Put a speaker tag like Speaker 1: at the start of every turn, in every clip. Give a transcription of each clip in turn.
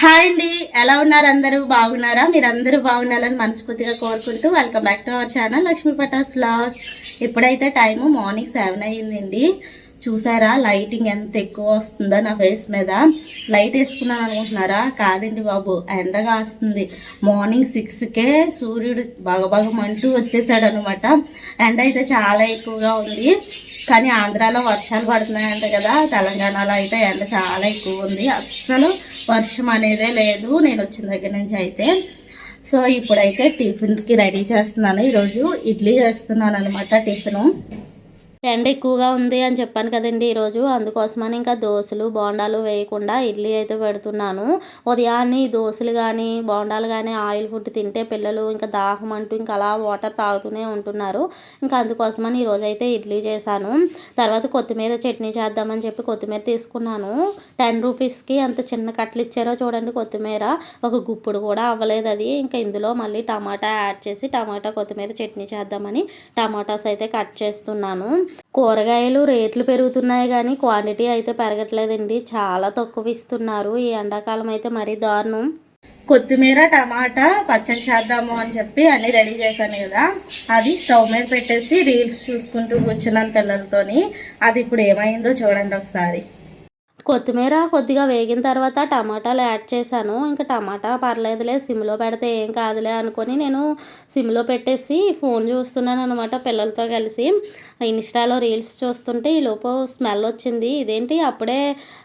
Speaker 1: Hi అండి. ఎలా ఉన్నారు అందరూ? బాగున్నారా? మీరు అందరూ బాగుండాలని మనస్ఫూర్తిగా కోరుకుంటూ welcome back to our channel Lakshmi Patas vlogs ఇప్పుడైతే టైము మార్నింగ్ సెవెన్ అయ్యిందండి. చూసారా? లైటింగ్ ఎంత ఎక్కువ వస్తుందో నా ఫేస్ మీద. లైట్ వేసుకున్నాను అనుకుంటున్నారా? కాదండి బాబు ఎండగా వస్తుంది. మార్నింగ్ సిక్స్కే సూర్యుడు బాగా బాగా వచ్చేసాడు అనమాట ఎండ అయితే చాలా ఎక్కువగా ఉంది. కానీ ఆంధ్రాలో వర్షాలు పడుతున్నాయంట కదా. తెలంగాణలో అయితే ఎండ చాలా ఎక్కువ ఉంది. అస్సలు వర్షం అనేదే లేదు. నేను వచ్చిన దగ్గర నుంచి అయితే. సో ఇప్పుడైతే టిఫిన్కి రెడీ చేస్తున్నాను. ఈరోజు ఇడ్లీ చేస్తున్నాను అనమాట టిఫిను. ఎండ ఎక్కువగా ఉంది అని చెప్పాను కదండి ఈరోజు. అందుకోసమని ఇంకా దోశలు బోండాలు వేయకుండా ఇడ్లీ అయితే పెడుతున్నాను. ఉదయాన్నే దోశలు కానీ బోండాలు కానీ ఆయిల్ ఫుడ్ తింటే పిల్లలు ఇంకా దాహం అంటూ ఇంకా అలా వాటర్ తాగుతూనే ఉంటున్నారు. ఇంకా అందుకోసమని ఈరోజు అయితే ఇడ్లీ చేశాను. తర్వాత కొత్తిమీర చట్నీ చేద్దామని చెప్పి కొత్తిమీర తీసుకున్నాను. టెన్ రూపీస్కి అంత చిన్న కట్టలు ఇచ్చారో చూడండి కొత్తిమీర. ఒక గుప్పుడు కూడా అవ్వలేదు అది. ఇంకా ఇందులో మళ్ళీ టమాటా యాడ్ చేసి టమాటా కొత్తిమీర చట్నీ చేద్దామని టమాటాస్ అయితే కట్ చేస్తున్నాను. కూరగాయలు రేట్లు పెరుగుతున్నాయి కానీ క్వాంటిటీ అయితే పెరగట్లేదండి. చాలా తక్కువ ఇస్తున్నారు. ఈ ఎండాకాలం అయితే మరీ దారుణం. కొత్తిమీర టమాటా పచ్చడి చేద్దాము అని చెప్పి అన్ని రెడీ చేశాను కదా. అది స్టవ్ మీద పెట్టేసి రీల్స్ చూసుకుంటూ కూర్చున్నాను పిల్లలతోని. అది ఇప్పుడు ఏమైందో చూడండి ఒకసారి. కొత్తిమీర కొద్దిగా వేగిన తర్వాత టమాటాలు యాడ్ చేశాను. ఇంకా టమాటా పర్లేదులే సిమ్లో పెడితే ఏం కాదులే అనుకొని నేను సిమ్లో పెట్టేసి ఫోన్ చూస్తున్నాను అనమాట పిల్లలతో కలిసి. ఇన్స్టాలో రీల్స్ చూస్తుంటే ఈ లోపు స్మెల్ వచ్చింది. ఇదేంటి? అప్పుడే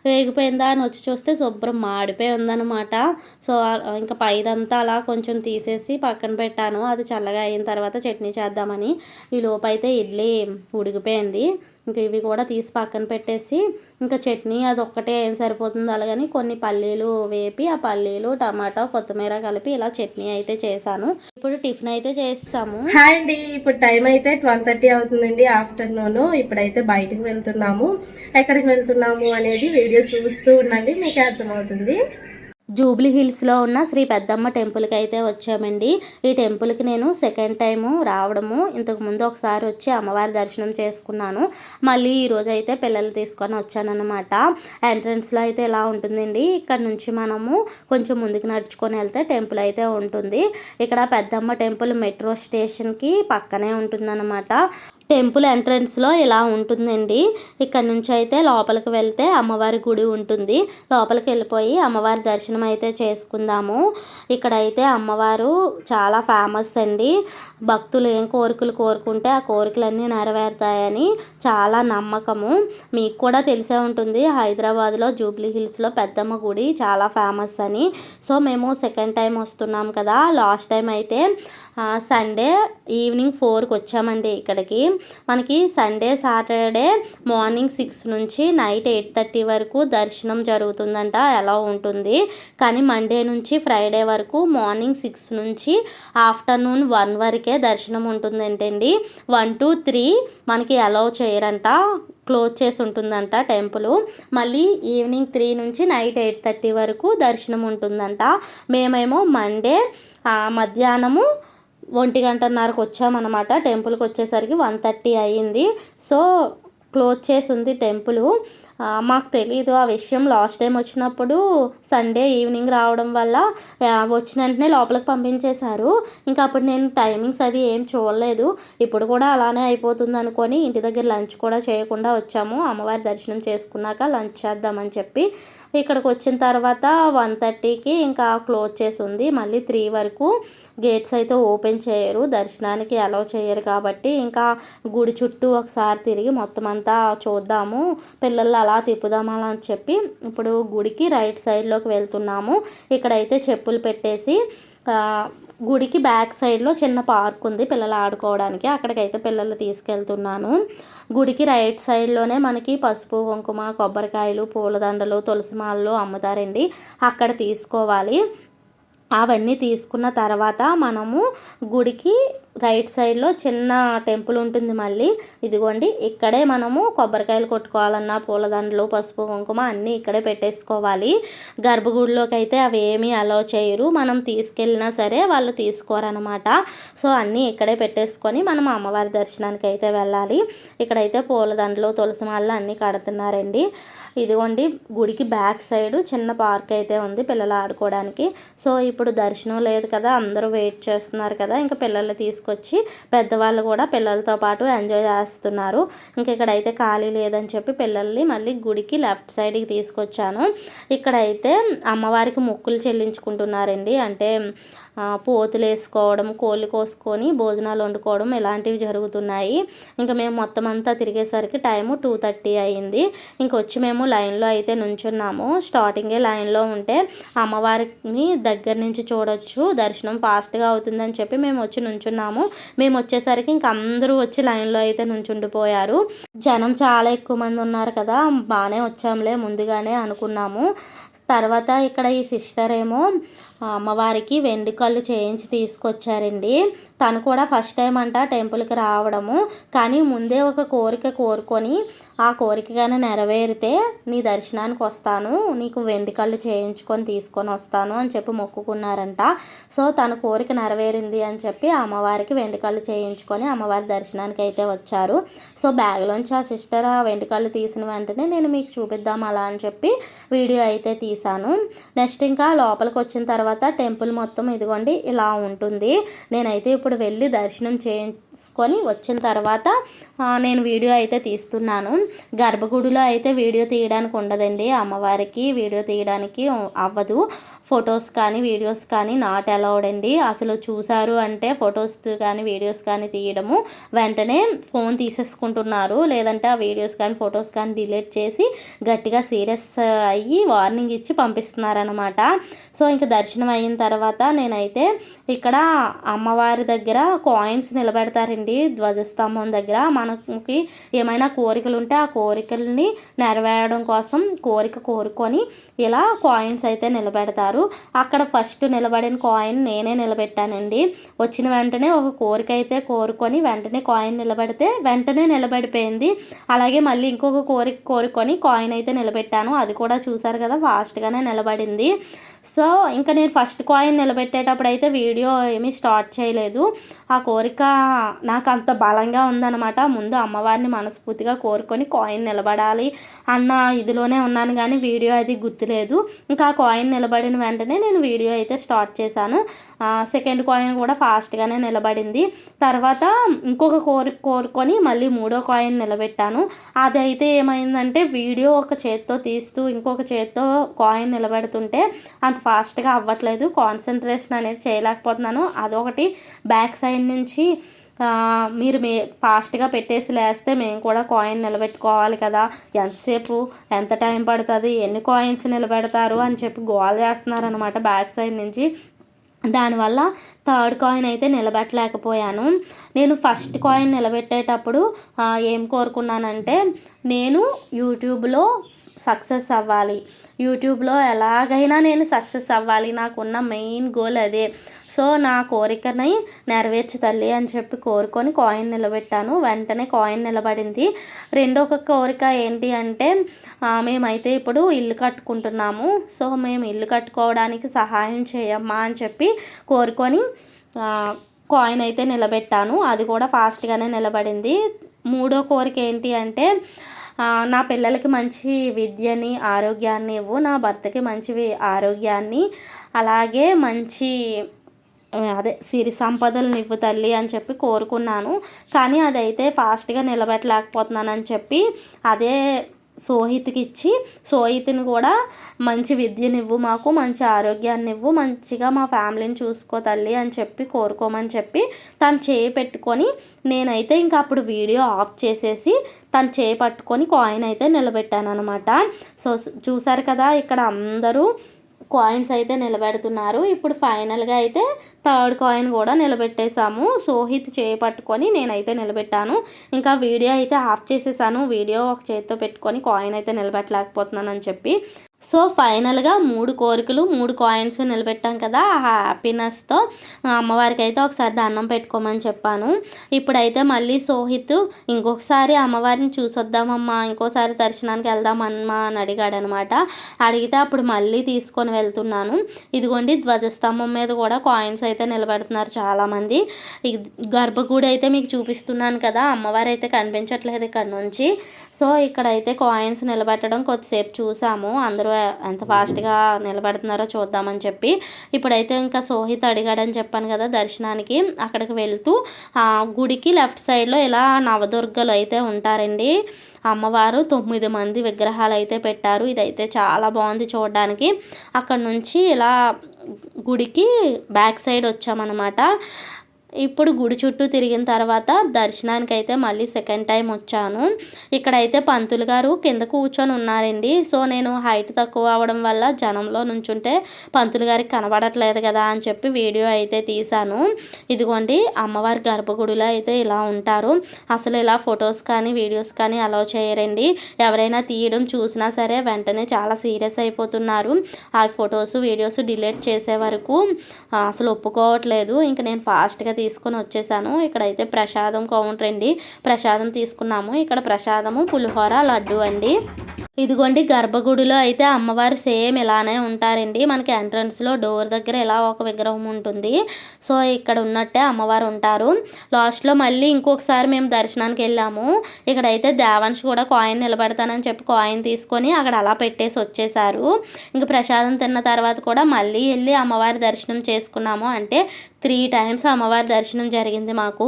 Speaker 1: వేగిపోయిందా అని వచ్చి చూస్తే శుభ్రం మాడిపోయి ఉందన్నమాట. సో ఇంకా పైదంతా అలా కొంచెం తీసేసి పక్కన పెట్టాను. అది చల్లగా అయిన తర్వాత చట్నీ చేద్దామని. ఈ లోపు అయితే ఇడ్లీ ఉడికిపోయింది. ఇంకా ఇవి కూడా తీసి పక్కన పెట్టేసి ఇంకా చట్నీ అది ఒక్కటే ఏం సరిపోతుంది అలాగని కొన్ని పల్లీలు వేపి ఆ పల్లీలు టమాటా కొత్తిమీర కలిపి ఇలా చట్నీ అయితే చేశాను. ఇప్పుడు టిఫిన్ అయితే చేస్తాము. హాయ్ అండి. ఇప్పుడు టైం అయితే ట్వెల్వ్ థర్టీ అవుతుందండి ఆఫ్టర్నూన్. ఇప్పుడైతే బయటకు వెళ్తున్నాము. ఎక్కడికి వెళ్తున్నాము అనేది వీడియో చూస్తూ ఉండండి మీకు అర్థమవుతుంది. జూబ్లీ హిల్స్లో ఉన్న శ్రీ పెద్దమ్మ టెంపుల్కి అయితే వచ్చామండి. ఈ టెంపుల్కి నేను సెకండ్ టైము రావడము ఇంతకు ముందు ఒకసారి వచ్చి అమ్మవారి దర్శనం చేసుకున్నాను. మళ్ళీ ఈరోజు అయితే పిల్లలు తీసుకొని వచ్చానమాట ఎంట్రన్స్లో అయితే ఇలా ఉంటుందండి? ఇక్కడ నుంచి మనము కొంచెం ముందుకు నడుచుకొని వెళ్తే టెంపుల్ అయితే ఉంటుంది. ఇక్కడ పెద్దమ్మ టెంపుల్ మెట్రో స్టేషన్కి పక్కనే ఉంటుందన్నమాట. టెంపుల్ ఎంట్రన్స్లో ఇలా ఉంటుందండి. ఇక్కడ నుంచి అయితే లోపలికి వెళ్తే అమ్మవారి గుడి ఉంటుంది. లోపలికి వెళ్ళిపోయి అమ్మవారి దర్శనం అయితే చేసుకుందాము. ఇక్కడైతే అమ్మవారు చాలా ఫేమస్ అండి. భక్తులు ఏం కోరికలు కోరుకుంటే ఆ కోరికలన్నీ నెరవేరుతాయని చాలా నమ్మకము. మీకు కూడా తెలిసే ఉంటుంది. హైదరాబాద్లో జూబ్లీ హిల్స్లో పెద్దమ్మ గుడి చాలా ఫేమస్ అని. సో మేము సెకండ్ టైం వస్తున్నాం కదా. లాస్ట్ టైం అయితే సండే ఈవినింగ్ ఫోర్కి వచ్చామండి ఇక్కడికి. మనకి సండే సాటర్డే మార్నింగ్ సిక్స్ నుంచి నైట్ ఎయిట్ థర్టీ వరకు దర్శనం జరుగుతుందంట ఎలా ఉంటుంది. కానీ మండే నుంచి ఫ్రైడే వరకు మార్నింగ్ సిక్స్ నుంచి ఆఫ్టర్నూన్ వన్ వరకే దర్శనం ఉంటుందంటండి. వన్ టూ త్రీ మనకి అలౌ చేయరంట క్లోజ్ చేసి ఉంటుందంట టెంపుల్ మళ్ళీ ఈవినింగ్ త్రీ నుంచి నైట్ ఎయిట్ థర్టీ వరకు దర్శనం ఉంటుందంట. మేమేమో మండే మధ్యాహ్నము ఒంటి గంటన్నరకు వచ్చామన్నమాట. టెంపుల్కి వచ్చేసరికి వన్ థర్టీ అయ్యింది. సో క్లోజ్ చేసి ఉంది టెంపుల్ మాకు తెలీదు ఆ విషయం. లాస్ట్ టైం వచ్చినప్పుడు సండే ఈవినింగ్ రావడం వల్ల వచ్చిన వెంటనే లోపలికి పంపించేశారు. ఇంకా అప్పుడు నేను టైమింగ్స్ అది ఏం చూడలేదు. ఇప్పుడు కూడా అలానే అయిపోతుంది అనుకొని ఇంటి దగ్గర లంచ్ కూడా చేయకుండా వచ్చాము. అమ్మవారి దర్శనం చేసుకున్నాక లంచ్ చేద్దామని చెప్పి ఇక్కడికి వచ్చిన తర్వాత వన్ థర్టీకి ఇంకా క్లోజ్ చేసి ఉంది మళ్ళీ త్రీ వరకు గేట్స్ అయితే ఓపెన్ చేయరు దర్శనానికి అలౌ చేయరు కాబట్టి ఇంకా గుడి చుట్టూ ఒకసారి తిరిగి మొత్తం అంతా చూద్దాము. పిల్లలు అలా తిప్పుదామా అని చెప్పి ఇప్పుడు గుడికి రైట్ సైడ్లోకి వెళ్తున్నాము. ఇక్కడైతే చెప్పులు పెట్టేసి గుడికి బ్యాక్ సైడ్లో చిన్న పార్క్ ఉంది పిల్లలు ఆడుకోవడానికి. అక్కడికైతే పిల్లలు తీసుకెళ్తున్నాను. గుడికి రైట్ సైడ్లోనే మనకి పసుపు కుంకుమ కొబ్బరికాయలు పూలదండలు తులసి మాలలు అమ్ముతారండి. అక్కడ తీసుకోవాలి. అవన్నీ తీసుకున్న తర్వాత మనము గుడికి రైట్ సైడ్లో చిన్న టెంపుల్ ఉంటుంది మళ్ళీ. ఇదిగోండి ఇక్కడే మనము కొబ్బరికాయలు కొట్టుకోవాలన్నా పూలదండలు పసుపు కుంకుమ అన్నీ ఇక్కడే పెట్టేసుకోవాలి. గర్భగుడిలోకి అయితే అవి ఏమీ అలో చేయరు. మనం తీసుకెళ్ళినా సరే వాళ్ళు తీసుకోరనమాట సో అన్నీ ఇక్కడే పెట్టేసుకొని మనం అమ్మవారి దర్శనానికి అయితే వెళ్ళాలి. ఇక్కడైతే పూలదండలు తులసి మాలలు అన్నీ కడుతున్నారండి. ఇదిగోండి గుడికి బ్యాక్ సైడ్ చిన్న పార్క్ అయితే ఉంది పిల్లలు ఆడుకోవడానికి. సో ఇప్పుడు దర్శనం లేదు కదా అందరూ వెయిట్ చేస్తున్నారు కదా ఇంకా పిల్లల్ని తీసుకొచ్చి పెద్దవాళ్ళు కూడా పిల్లలతో పాటు ఎంజాయ్ చేస్తున్నారు. ఇంకా ఇక్కడైతే ఖాళీ లేదని చెప్పి పిల్లల్ని మళ్ళీ గుడికి లెఫ్ట్ సైడ్కి తీసుకొచ్చాను. ఇక్కడైతే అమ్మవారికి మొక్కులు చెల్లించుకుంటున్నారండి. అంటే పోతులు వేసుకోవడం కోళ్ళు కోసుకొని భోజనాలు వండుకోవడం ఇలాంటివి జరుగుతున్నాయి. ఇంకా మేము మొత్తం అంతా తిరిగేసరికి టైము టూ థర్టీ అయింది. ఇంక వచ్చి మేము లైన్లో అయితే నుంచున్నాము. స్టార్టింగే లైన్లో ఉంటే అమ్మవారిని దగ్గర నుంచి చూడొచ్చు. దర్శనం ఫాస్ట్గా అవుతుందని చెప్పి మేము వచ్చి నుంచున్నాము. మేము వచ్చేసరికి ఇంక అందరూ వచ్చి లైన్లో అయితే నుంచుండిపోయారు. జనం చాలా ఎక్కువ మంది ఉన్నారు కదా బాగానే వచ్చాంలే ముందుగానే అనుకున్నాము. తర్వాత ఇక్కడ ఈ సిస్టర్ ఏమో అమ్మవారికి వెండి కళ్ళు చేయించి తీసుకొచ్చారండి. తను కూడా ఫస్ట్ టైం అంట టెంపుల్కి రావడము. కానీ ముందే ఒక కోరిక కోరుకొని ఆ కోరిక కానీ నెరవేరితే నీ దర్శనానికి వస్తాను నీకు వెండి కళ్ళు చేయించుకొని తీసుకొని వస్తాను అని చెప్పి మొక్కుకున్నారంట. సో తన కోరిక నెరవేరింది అని చెప్పి అమ్మవారికి వెండి కళ్ళు చేయించుకొని అమ్మవారి దర్శనానికి అయితే వచ్చారు. సో బ్యాగ్లోంచి ఆ సిస్టర్ ఆ వెండి కళ్ళు తీసిన వెంటనే నేను మీకు చూపిద్దాం అలా అని చెప్పి వీడియో అయితే తీశాను. నెక్స్ట్ ఇంకా లోపలికి వచ్చిన తర్వాత టెంపుల్ మొత్తం ఇదిగోండి ఇలా ఉంటుంది. నేనైతే ఇప్పుడు వెళ్ళి దర్శనం చేసుకొని వచ్చిన తర్వాత నేను వీడియో అయితే తీస్తున్నాను. గర్భగుడిలో అయితే వీడియో తీయడానికి ఉండదండి. అమ్మవారికి వీడియో తీయడానికి అవ్వదు. ఫొటోస్ కానీ వీడియోస్ కానీ నాట్ అలౌడ్ అండి. అసలు చూసారు అంటే ఫొటోస్ కానీ వీడియోస్ కానీ తీయడము వెంటనే ఫోన్ తీసేసుకుంటున్నారు. లేదంటే ఆ వీడియోస్ కానీ ఫొటోస్ కానీ డిలీట్ చేసి గట్టిగా సీరియస్ అయ్యి వార్నింగ్ ఇచ్చి పంపిస్తున్నారనమాట సో ఇంకా దర్శనం అయిన తర్వాత నేనైతే ఇక్కడ అమ్మవారి దగ్గర కాయిన్స్ నిలబెడతారండి. ధ్వజస్తంభం దగ్గర. మనకి ఏమైనా కోరికలు ఉంటే ఆ కోరికల్ని నెరవేరడం కోసం కోరిక కోరుకొని ఇలా కాయిన్స్ అయితే నిలబెడతారు. అక్కడ ఫస్ట్ నిలబడిన కాయిన్ నేనే నిలబెట్టానండి. వచ్చిన వెంటనే ఒక కోరిక అయితే కోరుకొని వెంటనే కాయిన్ నిలబెడితే వెంటనే నిలబడిపోయింది. అలాగే మళ్ళీ ఇంకొక కోరిక కోరుకొని కాయిన్ అయితే నిలబెట్టాను. అది కూడా చూసారు కదా ఫాస్ట్గానే నిలబడింది. సో ఇంకా నేను ఫస్ట్ కాయిన్ నిలబెట్టేటప్పుడు అయితే వీడియో ఏమీ స్టార్ట్ చేయలేదు. ఆ కోరిక నాకు అంత బలంగా ఉందన్నమాట. ముందు అమ్మవారిని మనస్ఫూర్తిగా కోరుకొని కాయిన్ నిలబడాలి. అన్న ఇదిలోనే ఉన్నాను కానీ వీడియో అది గుర్తులేదు. ఇంకా ఆ కాయిన్ నిలబడిన వెంటనే నేను వీడియో అయితే స్టార్ట్ చేశాను. సెకండ్ కాయిన్ కూడా ఫాస్ట్గానే నిలబడింది. తర్వాత ఇంకొక కోరిక కోరుకొని మళ్ళీ మూడో కాయిన్ నిలబెట్టాను. అదైతే ఏమైందంటే వీడియో ఒక చేత్తో తీస్తూ ఇంకొక చేత్తో కాయిన్ నిలబెడుతుంటే అంత ఫాస్ట్గా అవ్వట్లేదు. కాన్సన్ట్రేషన్ అనేది చేయలేకపోతున్నాను. అదొకటి. బ్యాక్ సైడ్ నుంచి మీరు మే ఫాస్ట్గా పెట్టేసి లేస్తే మేము కూడా కాయిన్ నిలబెట్టుకోవాలి కదా. ఎంతసేపు ఎంత టైం పడుతుంది ఎన్ని కాయిన్స్ నిలబెడతారు అని చెప్పి గోల్ చేస్తున్నారనమాట బ్యాక్ సైడ్ నుంచి. దానివల్ల థర్డ్ కాయిన్ అయితే నిలబెట్టలేకపోయాను. నేను ఫస్ట్ కాయిన్ నిలబెట్టేటప్పుడు ఏం కోరుకున్నానంటే నేను యూట్యూబ్లో సక్సెస్ అవ్వాలి. యూట్యూబ్లో ఎలాగైనా నేను సక్సెస్ అవ్వాలి. నాకున్న మెయిన్ గోల్ అదే. సో నా కోరికని నెరవేర్చు తల్లి అని చెప్పి కోరుకొని కాయిన్ నిలబెట్టాను. వెంటనే కాయిన్ నిలబడింది. రెండో ఒక కోరిక ఏంటి అంటే మేమైతే ఇప్పుడు ఇల్లు కట్టుకుంటున్నాము. సో మేము ఇల్లు కట్టుకోవడానికి సహాయం చేయమ్మా అని చెప్పి కోరుకొని కాయిన్ అయితే నిలబెట్టాను. అది కూడా ఫాస్ట్గానే నిలబడింది. మూడో కోరిక ఏంటి అంటే నా పిల్లలకి మంచి విద్యని ఆరోగ్యాన్ని ఇవ్వు. నా భర్తకి మంచి ఆరోగ్యాన్ని. అలాగే మంచి అదే సిరి సంపదలను ఇవ్వు తల్లి అని చెప్పి కోరుకున్నాను. కానీ అదైతే ఫాస్ట్గా నిలబెట్టలేకపోతున్నానని చెప్పి అదే సోహిత్కి ఇచ్చి సోహిత్ని కూడా మంచి విద్యనివ్వు మాకు మంచి ఆరోగ్యాన్ని ఇవ్వు మంచిగా మా ఫ్యామిలీని చూసుకో తల్లి అని చెప్పి కోరుకోమని చెప్పి తను చేయి పెట్టుకొని నేనైతే ఇంకా అప్పుడు వీడియో ఆఫ్ చేసేసి తను చేపట్టుకొని పట్టుకొని కాయిన్ అయితే నిలబెట్టాను అనమాట సో చూసారు కదా ఇక్కడ అందరూ కాయిన్స్ అయితే నిలబెడుతున్నారు. ఇప్పుడు ఫైనల్గా అయితే థర్డ్ కాయిన్ కూడా నిలబెట్టేశాము. సోహిత్ చేపట్టుకొని పట్టుకొని నేనైతే నిలబెట్టాను. ఇంకా వీడియో అయితే ఆఫ్ చేసేసాను. వీడియో ఒక చేతితో పెట్టుకొని కాయిన్ అయితే నిలబెట్టలేకపోతున్నాను అని చెప్పి. సో ఫైనల్గా మూడు కోరికలు మూడు కాయిన్స్ నిలబెట్టాం కదా ఆ హ్యాపీనెస్తో. అమ్మవారికి అయితే ఒకసారి దండం పెట్టుకోమని చెప్పాను. ఇప్పుడైతే మళ్ళీ సోహిత్ ఇంకొకసారి అమ్మవారిని చూసొద్దామమ్మా ఇంకోసారి దర్శనానికి వెళ్దామమ్మా అని అడిగాడు అనమాట అడిగితే అప్పుడు మళ్ళీ తీసుకొని వెళ్తున్నాను. ఇదిగోండి ధ్వజస్తంభం మీద కూడా కాయిన్స్ అయితే నిలబెడుతున్నారు చాలామంది. ఇది గర్భగుడి అయితే మీకు చూపిస్తున్నాను కదా అమ్మవారు అయితే కనిపించట్లేదు ఇక్కడ నుంచి. సో ఇక్కడైతే కాయిన్స్ నిలబెట్టడం కొద్దిసేపు చూసాము. అందరూ ఎంత ఫాస్ట్గా నిలబడుతున్నారో చూద్దామని చెప్పి. ఇప్పుడైతే ఇంకా సోహిత్ అడిగాడని చెప్పాను కదా దర్శనానికి. అక్కడికి వెళ్తూ గుడికి లెఫ్ట్ సైడ్లో ఇలా నవదుర్గలు అయితే ఉంటారండి. అమ్మవారు తొమ్మిది మంది విగ్రహాలు అయితే పెట్టారు. ఇదైతే చాలా బాగుంది చూడడానికి. అక్కడ నుంచి ఇలా గుడికి బ్యాక్ సైడ్ వచ్చామన్నమాట. ఇప్పుడు గుడి చుట్టూ తిరిగిన తర్వాత దర్శనానికి అయితే మళ్ళీ సెకండ్ టైం వచ్చాను. ఇక్కడైతే పంతులు గారు కింద కూర్చొని ఉన్నారండి. సో నేను హైట్ తక్కువ అవడం వల్ల జనంలో నుంచుంటే పంతులు గారికి కనబడట్లేదు కదా అని చెప్పి వీడియో అయితే తీశాను. ఇదిగోండి అమ్మవారి గర్భగుడిలో అయితే ఇలా ఉంటారు. అసలు ఇలా ఫొటోస్ కానీ వీడియోస్ కానీ అలౌ చేయరండి. ఎవరైనా తీయడం చూసినా సరే వెంటనే చాలా సీరియస్ అయిపోతున్నారు. ఆ ఫొటోస్ వీడియోస్ డిలీట్ చేసే వరకు అసలు ఒప్పుకోవట్లేదు. ఇంక నేను ఫాస్ట్గా తీసుకొని వచ్చేసాను. ఇక్కడైతే ప్రసాదం కౌంటర్ అండి. ప్రసాదం తీసుకున్నాము. ఇక్కడ ప్రసాదము పులిహోర లడ్డు అండి. ఇదిగోండి గర్భగుడిలో అయితే అమ్మవారు సేమ్ ఇలానే ఉంటారండి. మనకి ఎంట్రన్స్లో డోర్ దగ్గర ఇలా ఒక విగ్రహం ఉంటుంది. సో ఇక్కడ ఉన్నట్టే అమ్మవారు ఉంటారు. లాస్ట్లో మళ్ళీ ఇంకొకసారి మేము దర్శనానికి వెళ్ళాము. ఇక్కడైతే దేవాంశ్ కూడా కాయిన్ నిలబెడతానని చెప్పి కాయిన్ తీసుకొని అక్కడ అలా పెట్టేసి వచ్చేసారు. ఇంక ప్రసాదం తిన్న తర్వాత కూడా మళ్ళీ వెళ్ళి అమ్మవారి దర్శనం చేసుకున్నాము. అంటే త్రీ టైమ్స్ అమ్మవారి దర్శనం జరిగింది మాకు.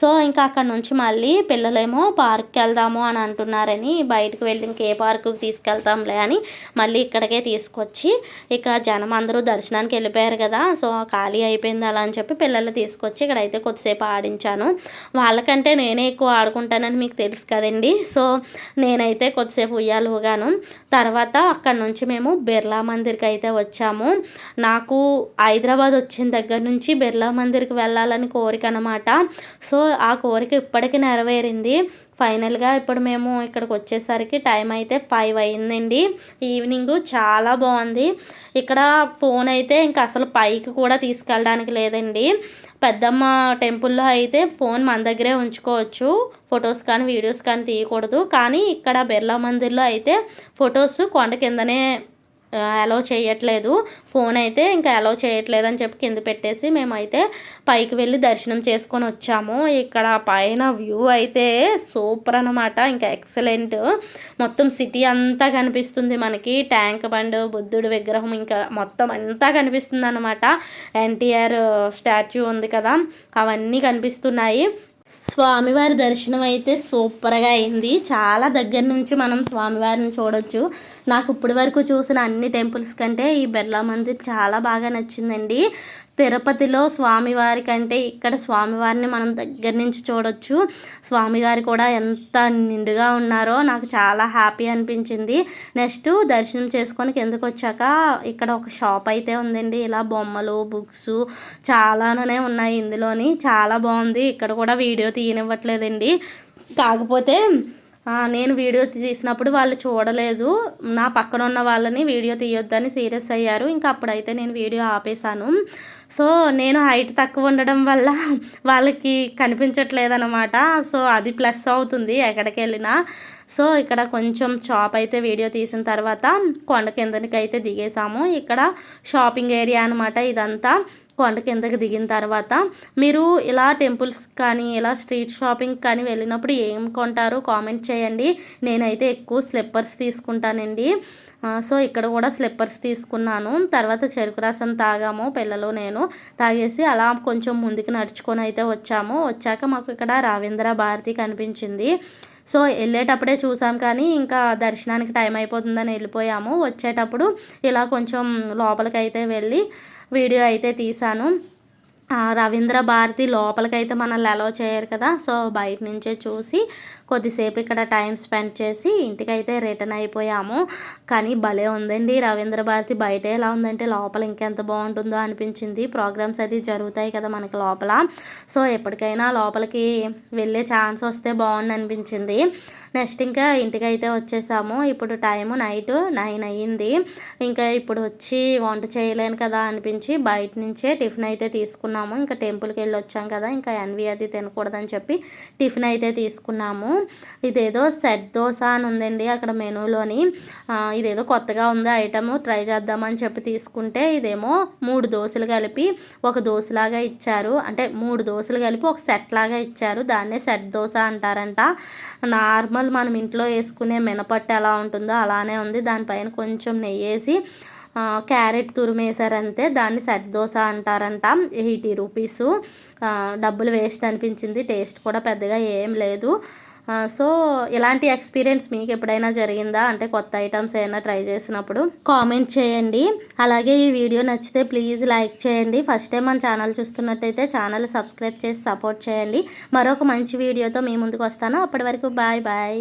Speaker 1: సో ఇంకా అక్కడ నుంచి మళ్ళీ పిల్లలేమో పార్క్కి వెళ్దాము అని అంటున్నారని బయటకు వెళ్ళి ఇంకే పార్కుకి తీసుకెళ్తాంలే అని మళ్ళీ ఇక్కడికే తీసుకొచ్చి ఇక జనం అందరూ దర్శనానికి వెళ్ళిపోయారు కదా సో ఖాళీ అయిపోయింది అలా అని చెప్పి పిల్లల్ని తీసుకొచ్చి ఇక్కడైతే కొద్దిసేపు ఆడించాను. వాళ్ళకంటే నేనే ఎక్కువ ఆడుకుంటానని మీకు తెలుసు కదండి. సో నేనైతే కొద్దిసేపు ఉయ్యాలుగాను తర్వాత అక్కడ నుంచి మేము బిర్లా మందిర్కి అయితే వచ్చాము. నాకు హైదరాబాద్ వచ్చిన దగ్గర నుంచి బిర్లా మందిర్కి వెళ్ళాలని కోరిక అనమాట సో ఆ కోరిక ఇప్పటికీ నెరవేరింది. ఫైనల్గా ఇప్పుడు మేము ఇక్కడికి వచ్చేసరికి టైం అయితే ఫైవ్ అయిందండి. ఈవినింగ్ చాలా బాగుంది. ఇక్కడ ఫోన్ అయితే ఇంకా అసలు పైకి కూడా తీసుకెళ్ళడానికి లేదండి. పెద్దమ్మ టెంపుల్లో అయితే ఫోన్ మన దగ్గరే ఉంచుకోవచ్చు. ఫొటోస్ కానీ వీడియోస్ కానీ తీయకూడదు. కానీ ఇక్కడ బిర్లా మందిర్లో అయితే ఫొటోస్ కొండ కిందనే అలౌ చేయట్లేదు. ఫోన్ అయితే ఇంకా అలౌ చేయట్లేదు అని చెప్పి కింద పెట్టేసి మేమైతే పైకి వెళ్ళి దర్శనం చేసుకొని వచ్చాము. ఇక్కడ పైన వ్యూ అయితే సూపర్ అనమాట ఇంకా ఎక్సలెంట్ మొత్తం సిటీ అంతా కనిపిస్తుంది మనకి. ట్యాంక్ బండ్ బుద్ధుడు విగ్రహం ఇంకా మొత్తం అంతా కనిపిస్తుంది అనమాట ఎన్టీఆర్ స్టాచ్యూ ఉంది కదా. అవన్నీ కనిపిస్తున్నాయి. స్వామివారి దర్శనం అయితే సూపర్గా అయింది. చాలా దగ్గర నుంచి మనం స్వామివారిని చూడొచ్చు. నాకు ఇప్పటి వరకు చూసిన అన్ని టెంపుల్స్ కంటే ఈ బిర్లా మందిర్ చాలా బాగా నచ్చిందండి. తిరుపతిలో స్వామివారి కంటే ఇక్కడ స్వామివారిని మనం దగ్గర నుంచి చూడొచ్చు. స్వామివారి కూడా ఎంత నిండుగా ఉన్నారో నాకు చాలా హ్యాపీ అనిపించింది. నెక్స్ట్ దర్శనం చేసుకొని కిందకు వచ్చాక ఇక్కడ ఒక షాప్ అయితే ఉందండి. ఇలా బొమ్మలు బుక్స్ చాలానే ఉన్నాయి ఇందులోని. చాలా బాగుంది. ఇక్కడ కూడా వీడియో తీయనివ్వట్లేదండి. కాకపోతే నేను వీడియో తీసినప్పుడు వాళ్ళు చూడలేదు. నా పక్కన ఉన్న వాళ్ళని వీడియో తీయొద్దని సీరియస్ అయ్యారు. ఇంకా అప్పుడైతే నేను వీడియో ఆపేశాను. సో నేను హైట్ తక్కువ ఉండడం వల్ల వాళ్ళకి కనిపించట్లేదన్నమాట. సో అది ప్లస్ అవుతుంది ఎక్కడికి వెళ్ళినా. సో ఇక్కడ కొంచెం షాప్ అయితే వీడియో తీసిన తర్వాత కొండ కిందకి అయితే దిగేసాము ఇక్కడ షాపింగ్ ఏరియా అనమాట ఇదంతా. కొండ కిందకి దిగిన తర్వాత మీరు ఇలా టెంపుల్స్ కానీ ఇలా స్ట్రీట్ షాపింగ్ కానీ వెళ్ళినప్పుడు ఏం కొంటారో కామెంట్ చేయండి. నేనైతే ఎక్కువ స్లిప్పర్స్ తీసుకుంటానండి. సో ఇక్కడ కూడా స్లిప్పర్స్ తీసుకున్నాను. తర్వాత చెరుకు రసం తాగాము పిల్లలు నేను. తాగేసి అలా కొంచెం ముందుకు నడుచుకొని అయితే వచ్చాము. వచ్చాక మాకు ఇక్కడ రావేంద్ర భారతి కనిపించింది. సో వెళ్ళేటప్పుడే చూసాం కానీ ఇంకా దర్శనానికి టైం అయిపోతుందని వెళ్ళిపోయాము. వచ్చేటప్పుడు ఇలా కొంచెం లోపలికి అయితే వెళ్ళి వీడియో అయితే తీశాను. రవీంద్ర భారతి లోపలికైతే మనల్ని అలౌ చేయరు కదా. సో బయట నుంచే చూసి కొద్దిసేపు ఇక్కడ టైం స్పెండ్ చేసి ఇంటికైతే రిటర్న్ అయిపోయాము. కానీ భలే ఉందండి రవీంద్ర భారతి. బయట ఎలా ఉందంటే లోపల ఇంకెంత బాగుంటుందో అనిపించింది. ప్రోగ్రామ్స్ అది జరుగుతాయి కదా మనకి లోపల. సో ఎప్పటికైనా లోపలికి వెళ్ళే ఛాన్స్ వస్తే బాగుంది అనిపించింది. నెక్స్ట్ ఇంకా ఇంటికైతే వచ్చేసాము. ఇప్పుడు టైము నైట్ నైన్ అయ్యింది. ఇంకా ఇప్పుడు వచ్చి వంట చేయలేను కదా అనిపించి బయట నుంచే టిఫిన్ అయితే తీసుకున్నాము. ఇంకా టెంపుల్కి వెళ్ళి వచ్చాం కదా. ఇంకా ఎన్వి అది తినకూడదని చెప్పి టిఫిన్ అయితే తీసుకున్నాము. ఇదేదో సెట్ దోశ అని ఉందండి అక్కడ మెనూలోని. ఇదేదో కొత్తగా ఉంది ఐటమ్. ట్రై చేద్దామని చెప్పి తీసుకుంటే ఇదేమో మూడు దోశలు కలిపి ఒక దోశలాగా ఇచ్చారు. అంటే మూడు దోశలు కలిపి ఒక సెట్ లాగా ఇచ్చారు. దాన్నే సెట్ దోశ అంటారంట. నార్మల్ మనం ఇంట్లో వేసుకునే మినపట్టు ఎలా ఉంటుందో అలానే ఉంది. దానిపైన కొంచెం నెయ్యి వేసి క్యారెట్ తురిమేశారంతే. దాన్ని సెట్ దోశ అంటారంట. Eighty rupees. డబ్బులు వేస్ట్ అనిపించింది. టేస్ట్ కూడా పెద్దగా ఏం లేదు. సో ఇలాంటి ఎక్స్పీరియన్స్ మీకు ఎప్పుడైనా జరిగిందా? అంటే కొత్త ఐటమ్స్ ఏమైనా ట్రై చేసినప్పుడు కామెంట్ చేయండి. అలాగే ఈ వీడియో నచ్చితే ప్లీజ్ లైక్ చేయండి. ఫస్ట్ టైం మన ఛానల్ చూస్తున్నట్టయితే ఛానల్ సబ్స్క్రైబ్ చేసి సపోర్ట్ చేయండి. మరొక మంచి వీడియోతో మీ ముందుకు వస్తాను. అప్పటి వరకు బాయ్ బాయ్.